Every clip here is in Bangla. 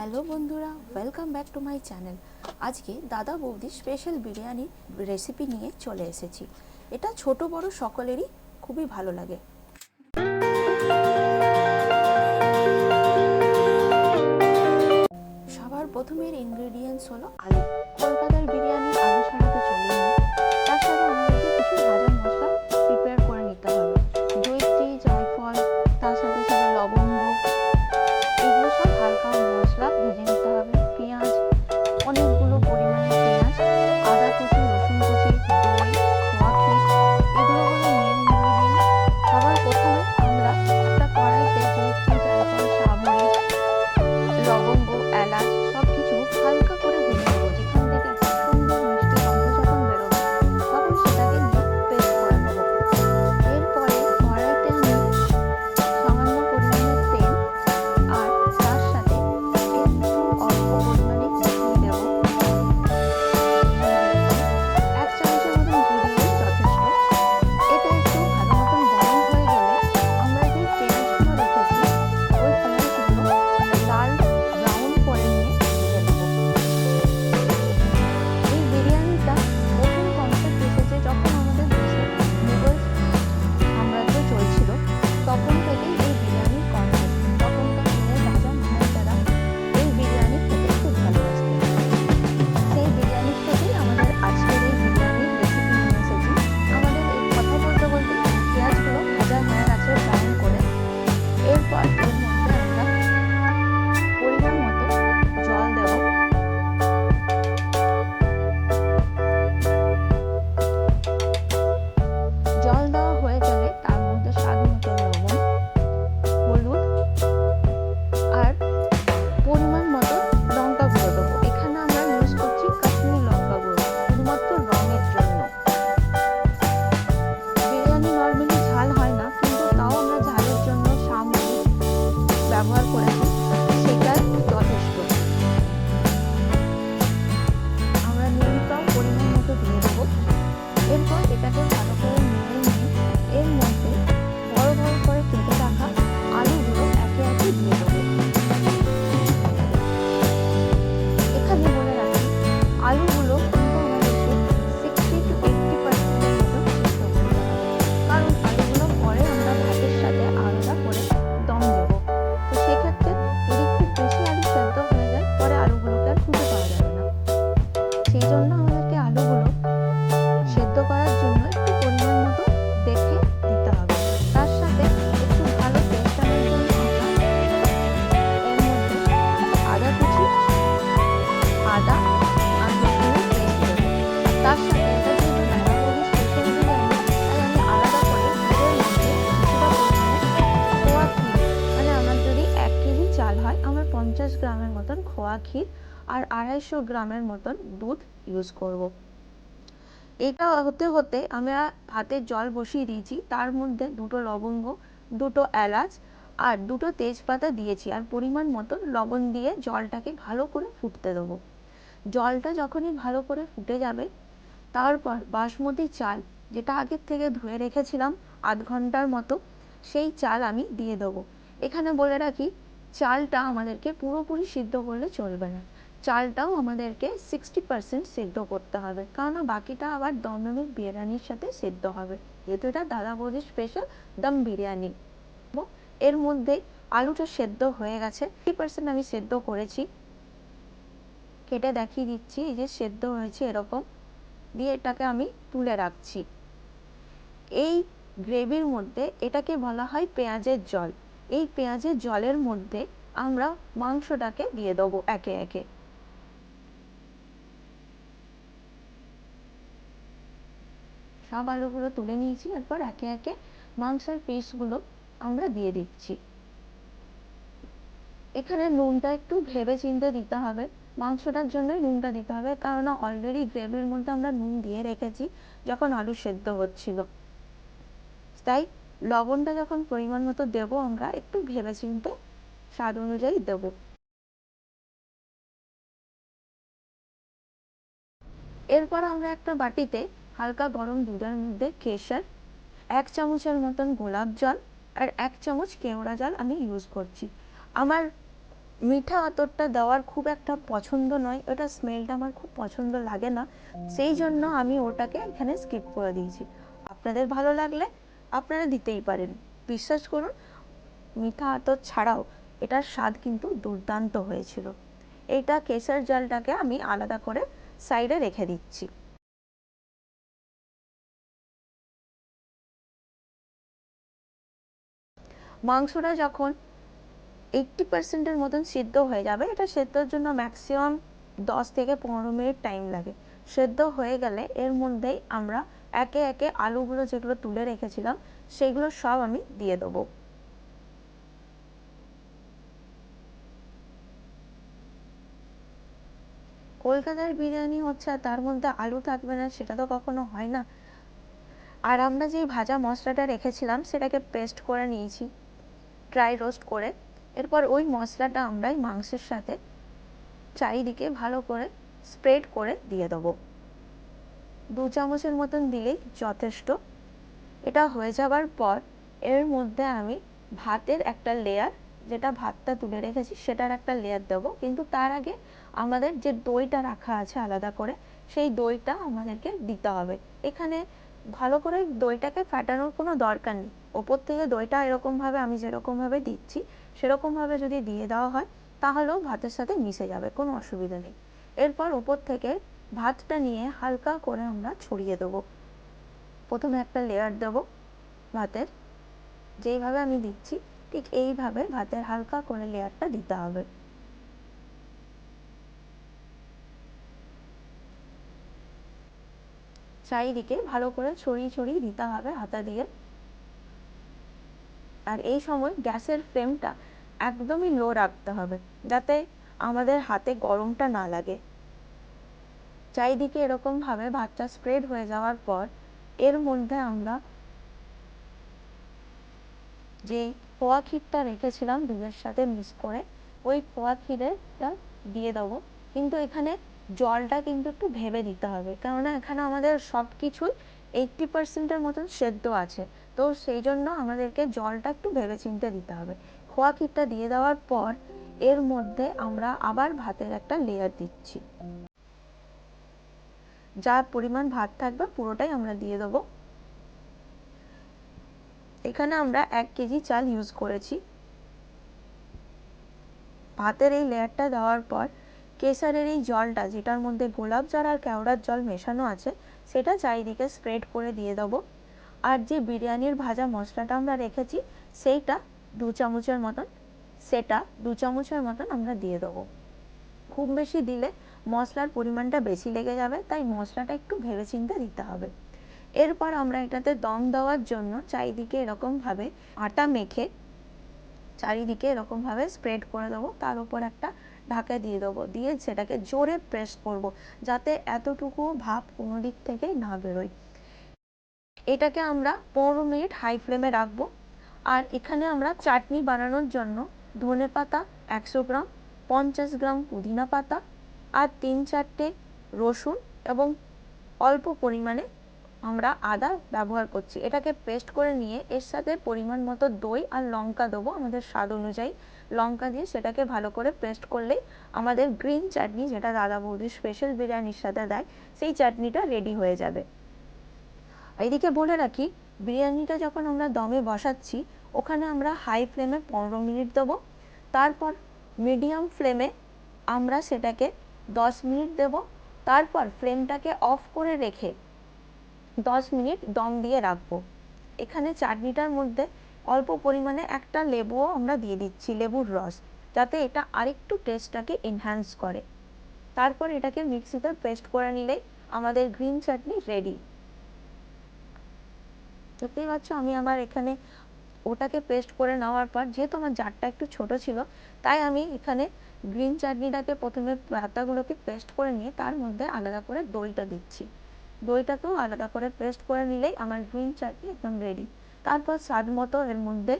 হ্যালো বন্ধুরা welcome back to my channel আজকে দাদা বৌদি স্পেশাল বিরিয়ানি রেসিপি নিয়ে চলে এসেছি। এটা ছোট বড় সকলেরই খুবই ভালো লাগে। সবার প্রথমের ইনগ্রেডিয়েন্টস হলো আলু। কলকাতার বিরিয়ানি ক্ষীর আর আড়াইশো গ্রামের মতন দুধ ইউজ করব। এটা হতে হতে আমরা ভাতের জল বসিয়ে দিয়েছি, তার মধ্যে দুটো লবঙ্গ, দুটো এলাচ আর দুটো তেজপাতা দিয়েছি আর পরিমাণ মতো লবণ দিয়ে জলটাকে ভালো করে ফুটতে দেবো জলটা যখনই ভালো করে ফুটে যাবে, তারপর বাসমতি চাল যেটা আগের থেকে ধুয়ে রেখেছিলাম আধ ঘণ্টার মতো, সেই চাল আমি দিয়ে দেবো এখানে বলে রাখি চালটা আমাদেরকে পুরোপুরি সিদ্ধ করলে চলবে না। চালটাও আমাদেরকে সিক্সটি পার্সেন্ট সেদ্ধ করতে হবে। কেননা বাকিটা আবার দমদমের বিরিয়ানির সাথে সেদ্ধ হবে। যেহেতু এটা দাদা বৌদির স্পেশাল দম বিরিয়ানি। এর মধ্যে আলুটা সেদ্ধ হয়ে গেছে। ফিফটি পার্সেন্ট আমি সেদ্ধ করেছি। কেটে দেখিয়ে দিচ্ছি, এই যে সেদ্ধ হয়েছে এরকম। দিয়ে এটাকে আমি তুলে রাখছি। এই গ্রেভির মধ্যে এটাকে বলা হয় পেঁয়াজের জল। এই পেঁয়াজের জলের মধ্যে আমরা মাংসটাকে দিয়ে দেবো একে একে। সব আলুগুলো তুলে নিয়েছি, এরপর একে একে মাংসের পিসগুলো আমরা দিয়ে দিচ্ছি। এখানে নুনটা একটু ভেবে চিন্তে দিতে হবে, মাংসটার জন্যই নুনটা দিতে হবে কারণ অলরেডি গ্রেভির মধ্যে আমরা নুন দিয়ে রেখেছি, যখন আলু সেদ্ধ হচ্ছিল। তাই লবণটা যখন পরিমাণ মতো দেবো আমরা, একটু ভেবে চিন্তে স্বাদ অনুযায়ী দেবো। এরপর আমরা একটা বাটিতে হালকা গরম দুধের মধ্যে কেশর, এক চামচের মতন গোলাপ জল আর এক চামচ কেওড়া জল আমি ইউজ করছি। আমার মিঠা আতরটা দেওয়ার খুব একটা পছন্দ নয়, ওটা স্মেলটা আমার খুব পছন্দ লাগে না, সেই জন্য আমি ওটাকে এখানে স্কিপ করে দিয়েছি। আপনাদের ভালো লাগলে আপনারা দিতেই পারেন। বিশ্বাস করুন, মিঠা আতর ছাড়াও এটার স্বাদ কিন্তু দুর্দান্ত হয়েছিল। এইটা কেশর জলটাকে আমি আলাদা করে সাইডে রেখে দিচ্ছি। মাংসটা যখন এইটটি পার্সেন্টের মতন সিদ্ধ হয়ে যাবে, এটা সেদ্ধর জন্য ম্যাক্সিমাম দশ থেকে পনেরো মিনিট টাইম লাগে। সেদ্ধ হয়ে গেলে এর মধ্যেই আমরা একে একে আলুগুলো যেগুলো তুলে রেখেছিলাম, সেগুলো সব আমি দিয়ে দেবো। কলকাতার বিরিয়ানি হচ্ছে, আর তার মধ্যে আলু থাকবে না, সেটা তো কখনো হয় না। আর আমরা যেই ভাজা মশলাটা রেখেছিলাম, সেটাকে পেস্ট করে নিয়েছি ড্রাই রোস্ট করে। এরপর ওই মশলাটা আমরা মাংসের সাথে চারিদিকে ভালো করে স্প্রেড করে দিয়ে দেবো। দু চামচের মতন দিলেই যথেষ্ট। এটা হয়ে যাবার পর এর মধ্যে আমি ভাতের একটা লেয়ার যেটা ভাতটা তুলে রেখেছি সেটার একটা লেয়ার দেবো। কিন্তু তার আগে আমাদের যে দইটা রাখা আছে আলাদা করে, সেই দইটা আমাদেরকে দিতে হবে। এখানে ভালো করে দইটাকে ফাটানোর কোনো দরকার নেই। ওপর থেকে দইটা এরকমভাবে আমি যেরকমভাবে দিচ্ছি, সেরকমভাবে যদি দিয়ে দেওয়া হয়, তাহলেও ভাতের সাথে মিশে যাবে, কোনো অসুবিধা নেই। এরপর ওপর থেকে ভাতটা নিয়ে হালকা করে আমরা ছড়িয়ে দেবো। প্রথমে একটা লেয়ার দেবো ভাতের। যেইভাবে আমি দিচ্ছি, ঠিক এইভাবে ভাতের হালকা করে লেয়ারটা দিতে হবে। চারিদিকে ভালো করে ছড়িয়ে ছড়িয়ে দিতে হবে হাতা দিয়ে। আর এই সময় গ্যাসের ফ্লেমটা একদমই লো রাখতে হবে, যাতে আমাদের হাতে গরমটা না লাগে। চারিদিকে এরকমভাবে ভাতটা স্প্রেড হয়ে যাওয়ার পর, এর মধ্যে আমরা যে খোয়া ক্ষীরটা রেখেছিলাম দুধের সাথে মিক্স করে, ওই খোয়া ক্ষীরেরটা দিয়ে দেবো। কিন্তু এখানে জলটা কিন্তু একটু ভেবে দিতে হবে। কেননা এখানে আমাদের সব কিছুই এইটটি পার্সেন্টের মতন সেদ্ধ আছে। তো সেই জন্য আমাদেরকে জলটা একটু ভেবে চিনতে দিতে হবে। খোয়া ক্ষীরটা দিয়ে দেওয়ার পর, এর মধ্যে আমরা আবার ভাতের একটা লেয়ার দিচ্ছি। যা পরিমাণ ভাত থাকবে পুরোটাই আমরা দিয়ে দেবো। এখানে আমরা এক কেজি চাল ইউজ করেছি। ভাতের এই লেয়ারটা দেওয়ার পর কেসারের এই জলটা, যেটার মধ্যে গোলাপ জল আর কেওড়ার জল মেশানো আছে, সেটা চারিদিকে স্প্রেড করে দিয়ে দেবো। আর যে বিরিয়ানির ভাজা মশলাটা আমরা রেখেছি, সেইটা দু চামচের মতন, সেটা দু চামচের মতন আমরা দিয়ে দেবো। খুব বেশি দিলে মশলার পরিমাণটা বেশি লেগে যাবে, তাই মশলাটা একটু ভেবে চিন্তে দিতে হবে। এরপর আমরা এটাতে দম দেওয়ার জন্য চারিদিকে এরকমভাবে আটা মেখে চারিদিকে এরকমভাবে স্প্রেড করে দেবো। তার উপর একটা ঢাকা দিয়ে দেবো। দিয়ে সেটাকে জোরে প্রেস করব যাতে এতটুকু ভাব কোনো দিক থেকেই না বেরোয়। এটাকে আমরা পনেরো মিনিট হাই ফ্লেমে রাখব। আর এখানে আমরা চাটনি বানানোর জন্য ধনে পাতা একশো গ্রাম, পঞ্চাশ গ্রাম পুদিনা পাতা আর তিন চারটে রসুন এবং অল্প পরিমাণে আমরা আদা ব্যবহার করছি। এটাকে পেস্ট করে নিয়ে এর সাথে পরিমাণ মতো দই আর লঙ্কা দেবো আমাদের স্বাদ অনুযায়ী। লঙ্কা দিয়ে সেটাকে ভালো করে পেস্ট করলেই আমাদের গ্রিন চাটনি যেটা দাদা বৌদি স্পেশাল বিরিয়ানির সাথে দেয়, সেই চাটনিটা রেডি হয়ে যাবে। এইদিকে বলে রাখি, বিরিয়ানিটা যখন আমরা দমে বসাচ্ছি, ওখানে আমরা হাই ফ্লেমে পনেরো মিনিট দেবো। তারপর মিডিয়াম ফ্লেমে আমরা সেটাকে দশ মিনিট দেব। তারপর ফ্লেমটাকে অফ করে রেখে দশ মিনিট দম দিয়ে রাখব। এখানে চাটনিটার মধ্যে অল্প পরিমাণে একটা লেবুও আমরা দিয়ে দিচ্ছি, লেবুর রস, যাতে এটা আরেকটু টেস্টটাকে এনহ্যান্স করে। তারপর এটাকে মিক্সিতে পেস্ট করে নিলেই আমাদের গ্রিন চাটনি রেডি দেখতেই পাচ্ছ, আমি আমার এখানে ওটাকে পেস্ট করে নেওয়ার পর, যেহেতু আমার জারটা একটু ছোট ছিল, তাই আমি এখানে গ্রিন চাটনিটাকে প্রথমে পাতাগুলোকে পেস্ট করে নিয়ে তার মধ্যে আলাদা করে দইটা দিচ্ছি। দইটাকেও আলাদা করে পেস্ট করে নিলেই আমার গ্রিন চাটনি একদম রেডি তারপর স্বাদ মতো এর মধ্যে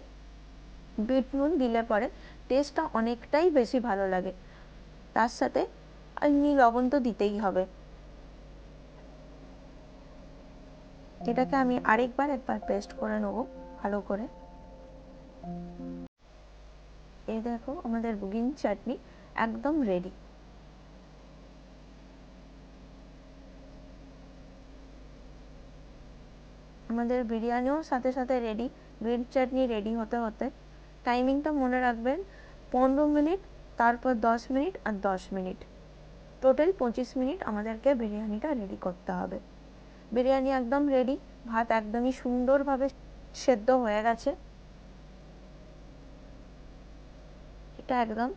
বিট নুন দিলে পরে টেস্টটা অনেকটাই বেশি ভালো লাগে। তার সাথে এমনি লবণ তো দিতেই হবে। এটাকে আমি আরেকবার একবার পেস্ট করে নেব ভালো করে। এই দেখো, আমাদের গ্রিন চাটনি একদম রেডি আমাদের বিরিয়ানিও সাথে সাথে রেডি গ্রিন চাটনি রেডি হতে হতে। টাইমিংটা মনে রাখবেন, পনেরো মিনিট, তারপর দশ মিনিট আর দশ মিনিট। টোটাল পঁচিশ মিনিট আমাদেরকে বিরিয়ানিটা রেডি করতে হবে। বিরিয়ানি একদম রেডি ভাত একদমই সুন্দরভাবে সেদ্ধ হয়ে গেছে। এটা একদম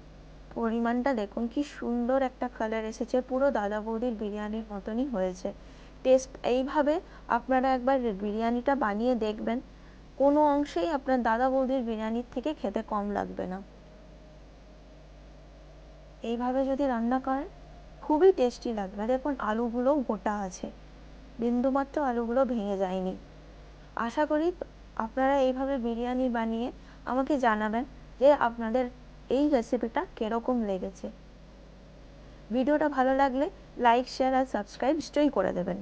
পরিমাণটা দেখুন, কি সুন্দর একটা কালার এসেছে। পুরো দাদা বৌদির বিরিয়ানির মতনই হয়েছে। টেস্ট এইভাবে আপনারা একবার বিরিয়ানিটা বানিয়ে দেখবেন। কোনো অংশেই আপনার দাদা বৌদির বিরিয়ানির থেকে খেতে কম লাগবে না। এইভাবে যদি রান্না করেন, খুবই টেস্টি লাগবে। দেখুন, আলুগুলোও গোটা আছে। বিন্দুমাত্র আলুগুলো ভেঙে যায়নি। আশা করি আপনারা এইভাবে বিরিয়ানি বানিয়ে আমাকে জানাবেন যে আপনাদের এই রেসিপিটা কীরকম লেগেছে? ভিডিওটা ভালো লাগলে লাইক শেয়ার আর সাবস্ক্রাইব নিশ্চয়ই করে দেবেন।